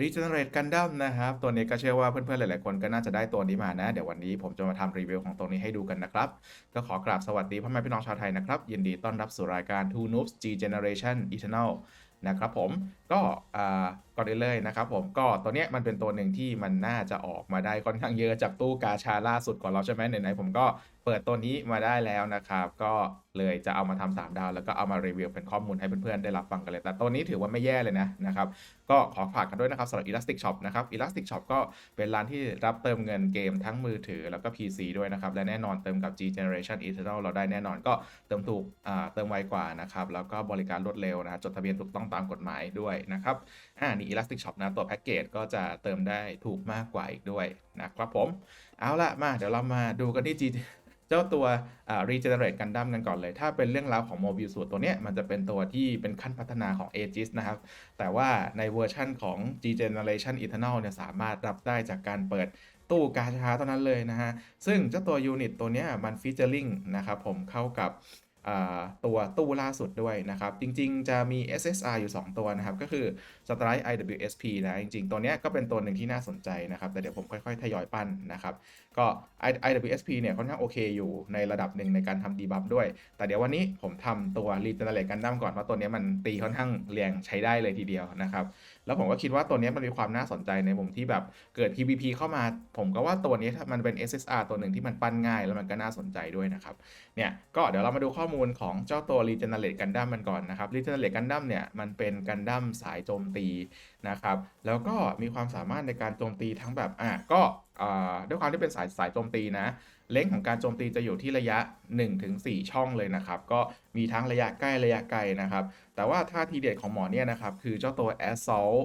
Regenerate Gundam นะครับ ตัวนี้ก็เชื่อว่าเพื่อนๆ หลายๆ คนก็น่าจะได้ตัวนี้มานะ เดี๋ยววันนี้ผมจะมาทำรีวิวของตัวนี้ให้ดูกันนะครับ ก็ขอกราบสวัสดีพ่อแม่พี่น้องชาวไทยนะครับ ยินดีต้อนรับสู่รายการ Two Noobs G Generation Eternal นะครับผมก็อ่า ก่อนอื่นเลยนะครับผมก็ตัวเนี้ยมันเป็นตัวหนึ่งที่มันน่าจะออกมาได้ค่อนข้างเยอะจากตู้กาชาล่าสุดก่อนเราใช่ไหมไหนๆผมก็เปิดตัวนี้มาได้แล้วนะครับ ก็เลยจะเอามาทำสามดาว แล้วก็เอามารีวิวเป็นข้อมูลให้เพื่อนๆได้รับฟังกันเลย แต่ตัวนี้ถือว่าไม่แย่เลยนะนะครับ ก็ขอฝากกันด้วยนะครับสำหรับ Elastic Shop นะครับ Elastic Shop ก็เป็นร้านที่รับเติมเงินเกมทั้งมือถือแล้วก็ PC ด้วยนะครับ และแน่นอนเติมกับ G Generation Eternal เราได้แน่นอนก็เติมถูกเติมไวกว่านะครับแล้วก็บริการรวดเร็วนะจดทะเบียนถูกต้องตามกฎหมายด้วยนะครับอ่านี่ Elastic Shop นะตัวแพ็กเกจก็จะเติมได้ถูกมากกว่าอีกด้วยนะครับผม เอาละมาเดี๋ยวเรามาดูกันที่ G เจ้าตัวอ่า Regenerate Gundam กันก่อนเลย ถ้าเป็นเรื่องราวของ Mobile Suit ตัวเนี้ยมันจะเป็นตัวที่เป็นขั้นพัฒนาของ Aegis นะครับ แต่ว่าในเวอร์ชั่นของ G Generation Eternal เนี่ยสามารถรับได้จากการเปิดตู้กาชาเท่านั้นเลยนะฮะ ซึ่งเจ้าตัวยูนิตตัวเนี้ยมันฟีเจอริงนะครับผมเข้ากับ ตัวตู้ล่าสุดด้วยนะครับ จริงๆ จะมี SSR อยู่ 2 ตัวนะครับ ก็คือ Strike IWSP นะจริงๆ ตัวนี้ก็เป็นตัวหนึ่งที่น่าสนใจนะครับ แต่เดี๋ยวผมค่อยๆ ทยอยปั้นนะครับ ก็ IWSP เนี่ยค่อนข้างโอเคอยู่ในระดับหนึ่งในการทำดีบัฟด้วย แต่เดี๋ยววันนี้ผมทำตัว Regenerate Gundam ก่อน เพราะตัวนี้มันตีค่อนข้างแรงใช้ได้เลยทีเดียวนะครับ แล้วผมก็คิดว่าตัวเนี้ยมันมีความน่าสนใจในมุมที่แบบเกิด PVP เข้ามา ผมก็ว่าตัวนี้ถ้ามันเป็น SSR ตัวหนึ่งที่มันปั้นง่าย แล้วมันก็น่าสนใจด้วยนะครับ เนี่ยก็เดี๋ยวเรามาดูข้อมูลของเจ้าตัว Regenerate Gundam มันก่อนนะครับ Regenerate Gundam เนี่ยมันเป็นกันดั้มสายโจมตีนะครับ แล้วก็มีความสามารถในการโจมตีทั้งแบบอะก็อ่าด้วยความที่เป็นสายสายโจมตีนะ เลนของการโจมตีจะอยู่ที่ระยะ 1-4 ช่องเลยนะครับ ก็มีทั้งระยะใกล้ระยะไกลนะครับ แต่ว่าท่าทีเด็ดของหมอเนี่ยนะครับ คือเจ้าตัว Assault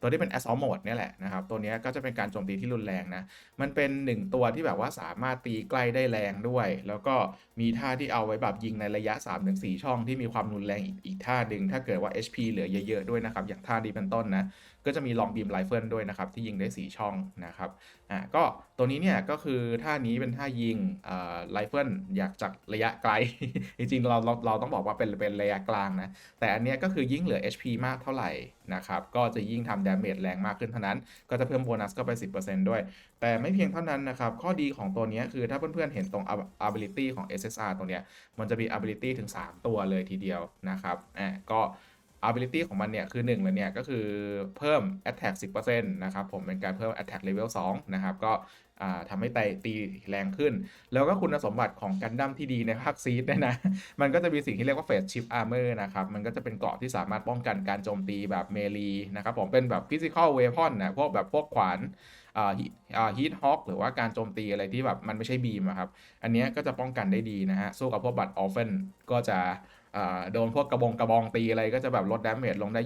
ตัวที่เป็น Assault Mode เนี่ยแหละนะครับ ตัวนี้ก็จะเป็นการโจมตีที่รุนแรงนะ มันเป็นหนึ่งตัวที่แบบว่าสามารถตีใกล้ได้แรงด้วย แล้วก็มีท่าที่เอาไว้แบบยิงในระยะ 3-4 ช่องที่มีความรุนแรงอีกอีกท่าหนึ่งถ้าเกิดว่า HP เหลือเยอะๆด้วยนะครับ อย่างท่านี้เป็นต้นนะ ก็จะมีลองบีมไรเฟิลด้วยนะครับ ที่ยิงได้ 4 ช่องนะครับอะก็ตัวนี้เนี่ยก็คือท่านี้เป็นท่ายิงอ่าไรเฟิลอยากจากระยะไกล จริงๆเราเราเราต้องบอกว่าเป็นเป็นระยะกลางนะ แต่อันเนี้ยก็คือยิ่งเหลือ HP มากเท่าไหร่นะครับ ก็จะยิ่งทำดาเมจแรงมากขึ้นเท่านั้น ก็จะเพิ่มโบนัสเข้าไป 10%ด้วย แต่ไม่เพียงเท่านั้นนะครับ ข้อดีของตัวนี้คือถ้าเพื่อนๆเห็นตรง ability ของ SSR ตัวเนี้ยมันจะมี ability ถึง 3 ตัวเลยทีเดียวนะครับอะก็ ability ของมันเนี่ยคือ1เลยเนี่ยก็คือเพิ่ม attack 10%นะครับผมเป็นการเพิ่ม attack level 2นะครับก็อ่าทำให้ไตตีแรงขึ้น แล้วก็คุณสมบัติของกันดั้มที่ดีในภาคซีดเนี่ยนะ มันก็จะมีสิ่งที่เรียกว่า Phase Shift Armor นะครับ มันก็จะเป็นเกราะที่สามารถป้องกันการโจมตีแบบเมลีนะครับผมเป็นแบบ Physical Weapon นะพวกแบบพวกขวานอ่าฮีทฮอคหรือว่าการโจมตีอะไรที่แบบมันไม่ใช่บีมครับ อันนี้ก็จะป้องกันได้ดีนะฮะสู้กับพวกบัตรออฟเฟนก็จะ โดนพวกกระบงกระบองตีอะไรก็จะแบบลดดาเมจลงได้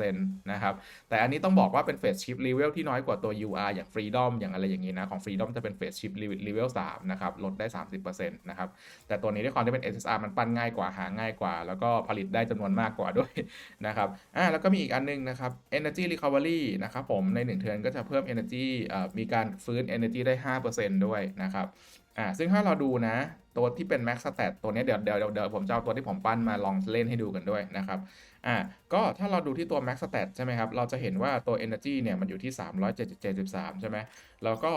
20%นะครับ แต่อันนี้ต้องบอกว่าเป็นเฟสชิปเลเวลที่น้อยกว่าตัว UR อย่าง Freedom อย่างอะไรอย่างนี้นะ ของ Freedom จะเป็นเฟสชิปเลเวล3นะครับ ลดได้ 30%นะครับ แต่ตัวนี้ด้วยความที่เป็น SSR มันปั้นง่ายกว่าหาง่ายกว่า แล้วก็ผลิตได้จำนวนมากกว่าด้วยนะครับอ่าแล้วก็มีอีกอันนึงนะครับ Energy Recovery นะครับผมใน 1 เทิร์นก็จะเพิ่ม Energy มีการฟื้น Energy ได้ 5%ด้วยนะครับ อ่าซึ่งถ้าเราดูนะ ตัวที่เป็น Max Stat ตัวนี้เดี๋ยวเดี๋ยวเดี๋ยวผมจะเอาตัวที่ผมปั้นมาลองเล่นให้ดูกันด้วยนะครับอ่าก็ถ้าเราดูที่ตัว Max Stat ใช่ไหมครับ เราจะเห็นว่าตัว Energy เนี่ยมันอยู่ที่ 373 ใช่ไหมแล้วก็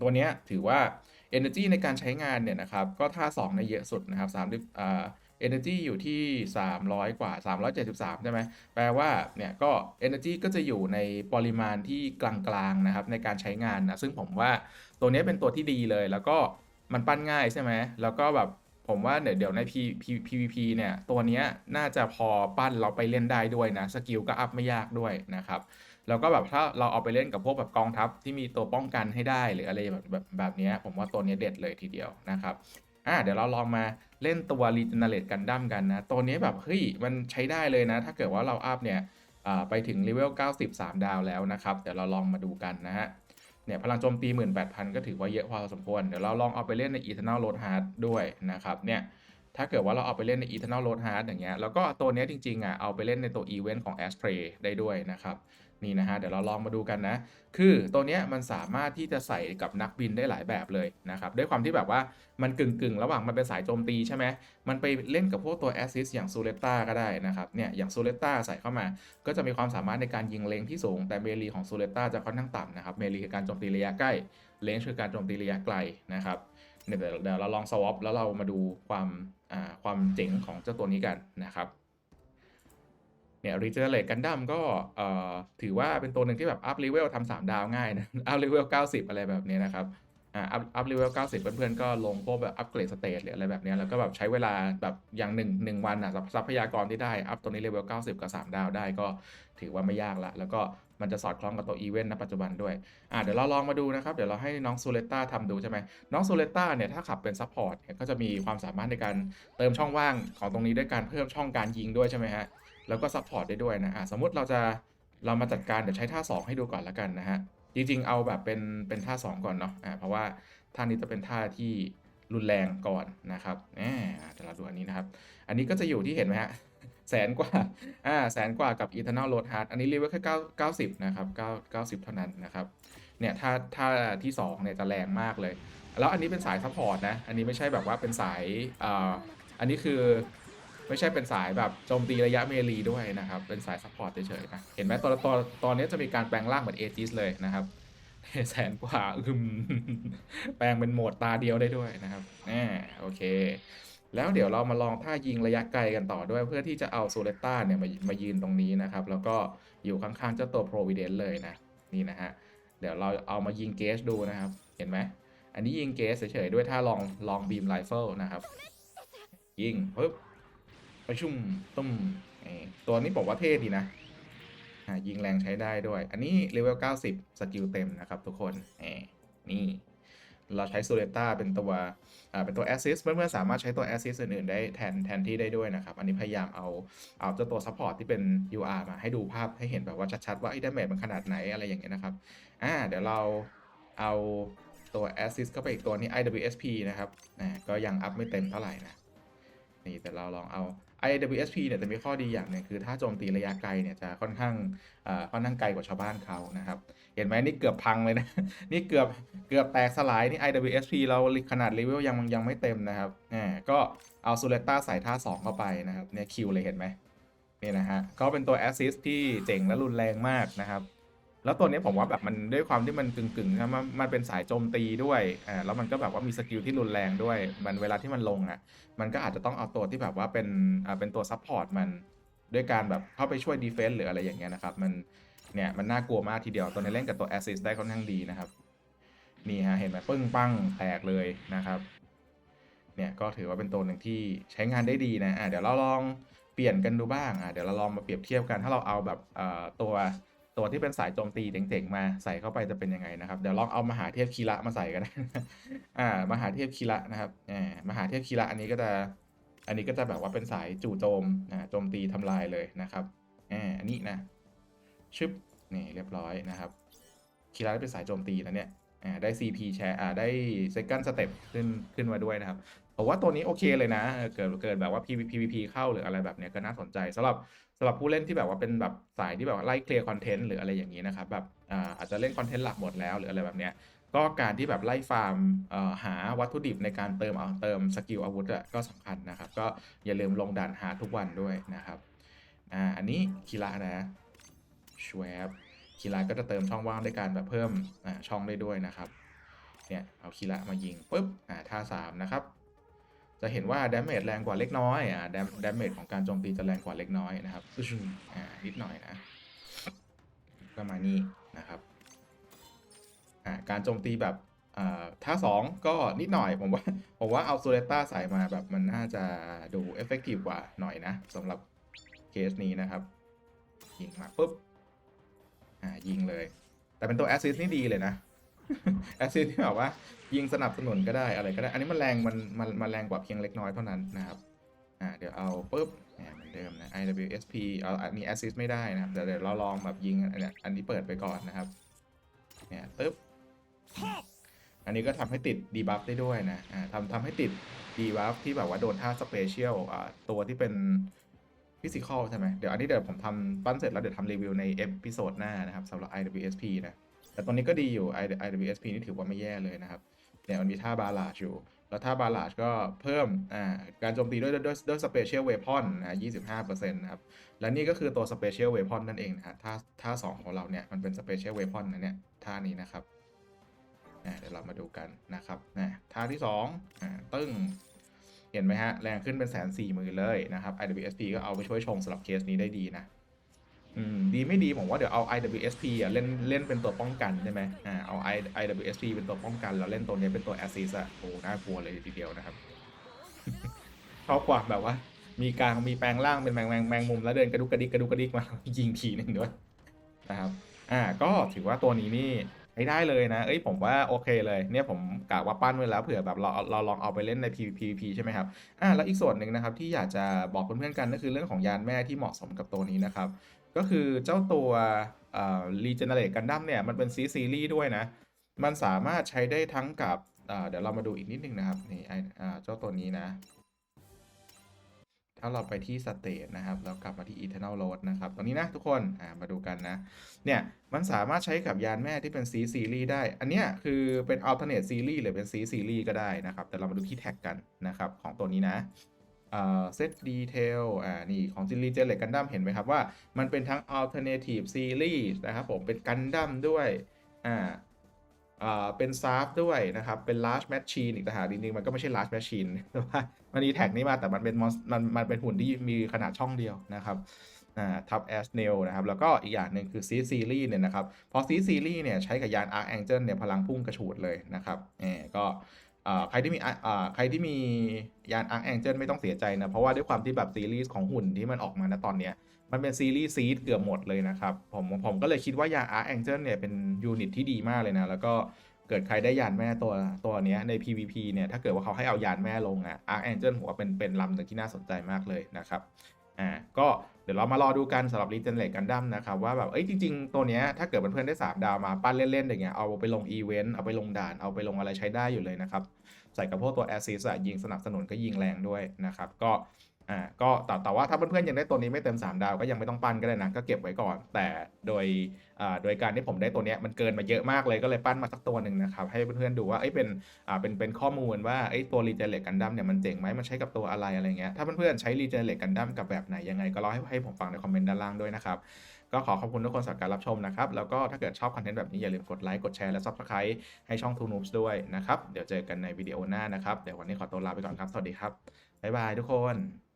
ตัวนี้ถือว่า Energy ในการใช้งานเนี่ยนะครับ ก็ท่า2 ในเยอะสุดนะครับ3อ่า Energy อยู่ที่ 300 กว่า 373 ใช่ไหม แปลว่า เนี่ย ก็ Energy ก็จะอยู่ในปริมาณที่กลางๆ นะครับ ในการใช้งานนะ ซึ่งผมว่าตัวนี้เป็นตัวที่ดีเลย แล้วก็มันปั้นง่ายใช่ไหม แล้วก็แบบ ผมว่าเดี๋ยวใน P P PVP เนี่ย ตัวนี้น่าจะพอปั้นเราไปเล่นได้ด้วยนะ สกิลก็อัพไม่ยากด้วยนะครับแล้วก็แบบถ้าเราเอาไปเล่นกับพวกแบบกองทัพที่มีตัวป้องกันให้ได้หรืออะไรแบบแบบแบบนี้ผมว่าตัวนี้เด็ดเลยทีเดียวนะครับ อ่าเดี๋ยวเราลองมาเล่นตัว Regenerate Gundam กันนะ ตัวนี้แบบเฮ้ยมันใช้ได้เลยนะ ถ้าเกิดว่าเราอัพเนี่ยไปถึงเลเวล 93 ดาวแล้วนะครับ เดี๋ยวเราลองมาดูกันนะฮะ เนี่ยพลังโจมตี 18,000 ก็ถือว่าเยอะพอสมควร เดี๋ยวเราลองเอาไปเล่นใน Eternal Road Heart ด้วยนะครับ เนี่ยถ้าเกิดว่าเราเอาไปเล่นใน Eternal Road Heart อย่างเงี้ย แล้วก็ตัวนี้จริงๆอะเอาไปเล่นในตัวอีเวนต์ของ Astray ได้ด้วยนะครับ นี่นะฮะเดี๋ยวเราลองมาดูกันนะ คือตัวเนี้ยมันสามารถที่จะใส่กับนักบินได้หลายแบบเลยนะครับ ด้วยความที่แบบว่ามันกึ่งๆ ระหว่างมันเป็นสายโจมตีใช่ไหม มันไปเล่นกับพวกตัวแอสซิสอย่างซูเลต้าก็ได้นะครับ เนี่ยอย่างซูเลต้าใส่เข้ามา ก็จะมีความสามารถในการยิงเลงที่สูง แต่เมลีของซูเลต้าจะค่อนข้างต่ำนะครับ เมลีคือการโจมตีระยะใกล้ เลนคือการโจมตีระยะไกลนะครับเดี๋ยวเดี๋ยวเราลองสวอปแล้วเรามาดูความความเจ๋งของเจ้าตัวนี้กันนะครับ เนี่ย Regenerate Gundam ก็ถือว่าเป็นตัวหนึ่งที่แบบอัพเลเวลทำสามดาวง่ายนะอัพเลเวล90อะไรแบบนี้นะครับอ่าอัพอัพเลเวล90เพื่อนๆก็ลงพวกแบบอัพเกรดสเตจหรืออะไรแบบนี้แล้วก็แบบใช้เวลาแบบอย่างหนึ่งหนึ่งวันอะทรัพยากรที่ได้ อัพตัวนี้เลเวล90กับ3ดาวได้ก็ถือว่าไม่ยากละ แล้วก็มันจะสอดคล้องกับตัวอีเวนต์ณปัจจุบันด้วยอ่าเดี๋ยวเราลองมาดูนะครับ เดี๋ยวเราให้น้องซูเลต้าทำดูใช่ไหมน้องซูเลต้าเนี่ยถ้าขับเป็นซัพพอร์ตเนี่ยก็จะมีความสามารถในการเติมช่องว่างของตรงนี้ด้วยการเพิ่มช่องการยิงด้วยใช่ไหมฮะ แล้วก็ซัพพอร์ตได้ด้วยนะอะสมมติเราจะเรามาจัดการเดี๋ยวใช้ท่า 2 ให้ดูก่อนละกันนะฮะ จริง ๆ เอาแบบเป็นเป็นท่า 2 ก่อนเนาะอ่าเพราะว่าท่านี้จะเป็นท่าที่รุนแรงก่อนนะครับแหมเดี๋ยวเราดูอันนี้นะครับ อันนี้ก็จะอยู่ที่เห็นไหมฮะแสนกว่าอ่าแสนกว่ากับ Eternal Road Heart อันนี้เรียกว่าแค่9 90 นะครับ9 90 เท่านั้นนะครับเนี่ยถ้าถ้าที่2เนี่ยจะแรงมากเลย แล้วอันนี้เป็นสายซัพพอร์ตนะ อันนี้ไม่ใช่แบบว่าเป็นสายอ่าอันนี้คือ ไม่ใช่เป็นสายแบบโจมตีระยะเมลีด้วยนะครับ เป็นสายซัพพอร์ตเฉยๆนะ เห็นไหมตอนตอนตอนนี้จะมีการแปลงร่างเหมือนเอจิสเลยนะครับแสนกว่าอึมแปลงเป็นโหมดตาเดียวได้ด้วยนะครับแน่โอเค แล้วเดี๋ยวเรามาลองท่ายิงระยะไกลกันต่อด้วย เพื่อที่จะเอาโซเลต้าเนี่ยมามายืนตรงนี้นะครับ แล้วก็อยู่ข้างๆเจ้าตัว Providence เลยนะ นี่นะฮะ เดี๋ยวเราเอามายิงเกสดูนะครับ เห็นไหม อันนี้ยิงเกสเฉยๆด้วยท่าลองลองบีมไรเฟิลนะครับ ยิงปึ๊บ ไปชุ่มตุ้มนี่ตัวนี้บอกว่าเท่ดีนะอะยิงแรงใช้ได้ด้วย อันนี้เลเวล 90 สกิลเต็มนะครับทุกคนนี่นี่เราใช้ซูเลต้าเป็นตัวอ่าเป็นตัวแอสซิสเพื่อนๆสามารถใช้ตัวแอสซิสอื่นๆได้แทนแทนที่ได้ด้วยนะครับ อันนี้พยายามเอาเอาเจ้าตัวซัพพอร์ตที่เป็น UR มาให้ดูภาพให้เห็นแบบว่าชัดๆ ว่าไอ้ดาเมจมันขนาดไหนอะไรอย่างเงี้ยนะครับ อ่า เดี๋ยวเราเอาตัว Assist เข้าไปอีกตัวนี้ IWSP นะครับอ่าก็ยังอัพไม่เต็มเท่าไหร่นะ นี่แต่เราลองเอา IWSP เนี่ยจะมีข้อดีอย่างนึ่งคือถ้าโจมตีระยะไกลเนี่ยจะค่อนข้างค่อนข้างไกลกว่าชาวบ้านเขานะครับ เห็นไหมนี่เกือบพังเลยนะ นี่เกือบเกือบแตกสลายนี่ IWSP เราขนาดเลเวลยังยังไม่เต็มนะครับแหมก็เอาซูเลต้าใส่ท่า 2 เข้าไปนะครับเนี่ยคิวเลยเห็นไหมนี่นะฮะก็เป็นตัว Assist ที่เจ๋งและรุนแรงมากนะครับ แล้วตัวนี้ผมว่าแบบมันด้วยความที่มันกึ่งๆนะมันมันเป็นสายโจมตีด้วยอ่าแล้วมันก็แบบว่ามีสกิลที่รุนแรงด้วย มันเวลาที่มันลงอะ มันก็อาจจะต้องเอาตัวที่แบบว่าเป็นอ่าเป็นตัวซัพพอร์ตมันด้วยการแบบเข้าไปช่วยดีเฟนส์หรืออะไรอย่างเงี้ยนะครับ มันเนี่ยมันน่ากลัวมากทีเดียวตัวนี้เล่นกับตัวแอสซิสได้ค่อนข้างดีนะครับนี่ฮะเห็นไหมปึ้งปังแตกเลยนะครับเนี่ยก็ถือว่าเป็นตัวหนึ่งที่ใช้งานได้ดีนะอะเดี๋ยวเราลองเปลี่ยนกันดูบ้างอะเดี๋ยวเราลองมาเปรียบเทียบกันถ้าเราเอาแบบเอ่อตัว ตัวที่เป็นสายโจมตีเจ๋งๆมาใส่เข้าไปจะเป็นยังไงนะครับเดี๋ยวลองเอามหาเทพคีระมาใส่กันอ่ามหาเทพคีระนะครับอ่ามหาเทพคีระอันนี้ก็จะ อันนี้ก็จะแบบว่าเป็นสายจู่โจมนะโจมตีทำลายเลยนะครับอ่าอันนี้นะชึบนี่เรียบร้อยนะครับคีระเป็นสายโจมตีแล้วเนี่ย อ่าได้ CP แชร์อ่าได้ second step ขึ้นขึ้นมาด้วยนะครับผมว่าตัวนี้โอเคเลยนะ เกิดเกิดแบบว่า PVP เข้าหรืออะไรแบบเนี้ยก็น่าสนใจสำหรับสำหรับผู้เล่นที่แบบว่าเป็นแบบสายที่แบบไล่เคลียร์คอนเทนต์หรืออะไรอย่างนี้นะครับแบบอ่าอาจจะเล่นคอนเทนต์หลักหมดแล้วหรืออะไรแบบเนี้ยก็การที่แบบไล่ฟาร์มหาวัตถุดิบในการเติมเอาเติมสกิลอาวุธก็สำคัญนะครับ ก็อย่าลืมลงด่านหาทุกวันด้วยนะครับอ่าอันนี้คีระนะชวบ คีระก็จะเติมช่องว่างด้วยการแบบเพิ่มช่องได้ด้วยนะครับเนี่ยเอาคีระมายิงปุ๊บอ่าท่าสามนะครับจะเห็นว่าดาเมจแรงกว่าเล็กน้อยอ่าดาเมจของการโจมตีจะแรงกว่าเล็กน้อยนะครับอึชอ่านิดหน่อยนะก็มานี่นะครับอ่าการโจมตีแบบอ่าท่าสองก็นิดหน่อยผมว่าผมว่าเอาโซเลต้าใส่มาแบบมันน่าจะดูเอฟเฟกตีฟกว่าหน่อยนะสำหรับเคสนี้นะครับยิงมาปุ๊บ อ่ายิงเลย แต่เป็นตัวแอสซิสนี่ดีเลยนะแอสซิสที่แบบว่า ยิงสนับสนุนก็ได้อะไรก็ได้ อันนี้มันแรงมันมันมันแรงกว่าเพียงเล็กน้อยเท่านั้นนะครับอ่าเดี๋ยวเอาปุ๊บเนี่ยเหมือนเดิมนะ IWSP เอาอันนี้แอสซิสไม่ได้นะครับเดี๋ยวเดี๋ยวเราลองแบบยิงอันเนี้ยอันนี้เปิดไปก่อนนะครับเนี่ยปึ๊บอันนี้ก็ทำให้ติดดีบัฟได้ด้วยนะอ่าทำทำให้ติดดีบัฟที่แบบว่าโดนท่าสเปเชียลอ่าตัวที่เป็น ฟิสิกอลใช่ไหมเดี๋ยวอันนี้เดี๋ยวผมทำปั้นเสร็จแล้วเดี๋ยวทำรีวิวในเอพิโซดหน้านะครับสำหรับ IWSP นะ แต่ตัวนี้ก็ดีอยู่ I- IWSP นี่ถือว่าไม่แย่เลยนะครับเนี่ยมันมีท่าบาลาชอยู่ แล้วท่าบาลาชก็เพิ่มอ่าการโจมตีด้วยด้วยด้วยสเปเชียลเวพอนนะ25%นะครับ และนี่ก็คือตัวสเปเชียลเวพอนนั่นเองนะฮะท่าท่าสองของเราเนี่ย มันเป็นสเปเชียลเวพอนนะเนี่ย ท่านี้นะครับอ่าเดี๋ยวเรามาดูกันนะครับนะท่าที่2อ่าตึ้ง เห็นไหมฮะ แรงขึ้นเป็นแสนสี่หมื่นเลยนะครับ IWSP ก็เอาไปช่วยชงสำหรับเคสนี้ได้ดีนะอืมดีไม่ดีผมว่าเดี๋ยวเอา IWSP อะเล่นเล่นเป็นตัวป้องกันใช่ไหมอ่าเอา I- IWSP เป็นตัวป้องกัน แล้วเล่นตัวนี้เป็นตัว assist อะโอ้น่ากลัวเลยทีเดียวนะครับชอบกว่าแบบว่า มีกลางมีแปลงร่างเป็นแมงแมงแมงมุมแล้วเดินกระดุกกระดิกกระดุกกระดิกมายิงทีหนึ่งด้วยนะครับ อ่าก็ถือว่าตัวนี้นี่ ช้ได้เลยนะ เอ้ยผมว่าโอเคเลย เนี่ยผมกะว่าปั้นไว้แล้วเผื่อแบบเราเราลองเอาไปเล่นใน PVP ใช่ไหมครับ อ่าแล้วอีกส่วนหนึ่งนะครับที่อยากจะบอกเพื่อนๆกันก็คือเรื่องของยานแม่ที่เหมาะสมกับตัวนี้นะครับ ก็คือเจ้าตัวรีเจเนเรตกันดั้มเนี่ยมันเป็นซีซีรีส์ด้วยนะ มันสามารถใช้ได้ทั้งกับเดี๋ยวเรามาดูอีกนิดนึงนะครับนี่ไอเจ้าตัวนี้นะ ถ้าเราไปที่สเตทนะครับ แล้วกลับมาที่ Eternal Road นะครับ ตรงนี้นะทุกคน อ่า มาดูกันนะ เนี่ย มันสามารถใช้กับยานแม่ที่เป็น C series ได้ อันเนี้ยคือเป็น alternate series หรือเป็น C series ก็ได้นะครับ แต่เรามาดูที่แท็กกันนะครับ ของตัวนี้นะอ่า set detail อ่า นี่ของ g ิลีเจเลกันดั้มเห็นไหมครับว่า มันเป็นทั้ง alternative series นะครับผม เป็นกันดั้มด้วย อ่าอ่า เป็นซาฟด้วยนะครับ เป็น large machine อีกต่างหากจริงๆมันก็ไม่ใช่ large machine แต่ว่ามันมีแท็กนี้มาแต่มันเป็นมันมันเป็นหุ่นที่มีขนาดช่องเดียวนะครับทับแอสเนลนะครับ แล้วก็อีกอย่างหนึ่งคือซีซีรีส์เนี่ยนะครับ พอซีซีรีส์เนี่ยใช้กับยาน Arc Angel เนี่ยพลังพุ่งกระฉูดเลยนะครับเออก็ใครที่มีใครที่มียาน Arc Angel ไม่ต้องเสียใจนะ เพราะว่าด้วยความที่แบบซีรีส์ของหุ่นที่มันออกมาณตอนเนี้ย มันเป็นซีรีส์ซีดเกือบหมดเลยนะครับ ผมผมก็เลยคิดว่ายาน Arc Angel เนี่ยเป็นยูนิตที่ดีมากเลยนะ แล้วก็เกิดใครได้ยานแม่ตัวตัวเนี้ยใน PVP เนี่ย ถ้าเกิดว่าเขาให้เอายานแม่ลงอะ Arc Angel ผมว่าเป็นเป็นลำหนึ่งที่น่าสนใจมากเลยนะครับอ่าก็เดี๋ยวเรามารอดูกันสำหรับ Regenerate Gundam นะครับ ว่าแบบ เอ้ยจริง ๆ ตัวเนี้ยถ้าเกิดเพื่อนๆได้ 3 ดาวมาปั้นเล่นๆอย่างเงี้ยเอาไปลงอีเวนต์เอาไปลงด่านเอาไปลงอะไรใช้ได้อยู่เลยนะครับ ใส่กับพวกตัว Assist อะยิงสนับสนุนก็ยิงแรงด้วยนะครับก็ อ่าก็แต่แต่ว่าถ้าเพื่อนๆยังได้ตัวนี้ไม่เต็ม 3 ดาวก็ยังไม่ต้องปั้นก็ได้นะ ก็เก็บไว้ก่อน แต่โดยอ่าโดยการที่ผมได้ตัวนี้มันเกินมาเยอะมากเลยก็เลยปั้นมาสักตัวหนึ่งนะครับ ให้เพื่อนๆดูว่าเอ้ยเป็นอ่าเป็นเป็นข้อมูลว่าไอ้ตัว Regenerate Gundam เนี่ยมันเจ๋งไหมมันใช้กับตัวอะไรอะไรเงี้ยถ้าเพื่อนๆใช้ Regenerate Gundam กับแบบไหนยังไงก็เล่าให้ให้ผมฟังในคอมเมนต์ด้านล่างด้วยนะครับก็ขอขอบคุณทุกคนสำหรับการรับชมนะครับแล้วก็ถ้าเกิดชอบคอนเทนต์แบบนี้อย่าลืมกดไลค์กดแชร์และ Subscribe ให้ช่อง t o Noobs ด้วยนะครับเดี๋ยวเจอกันในวิดีโอหน้านะครับเดี๋ยววันนี้ขอตัวลาไปก่อนครับสวัสดีครับบ๊ายบายทุกคน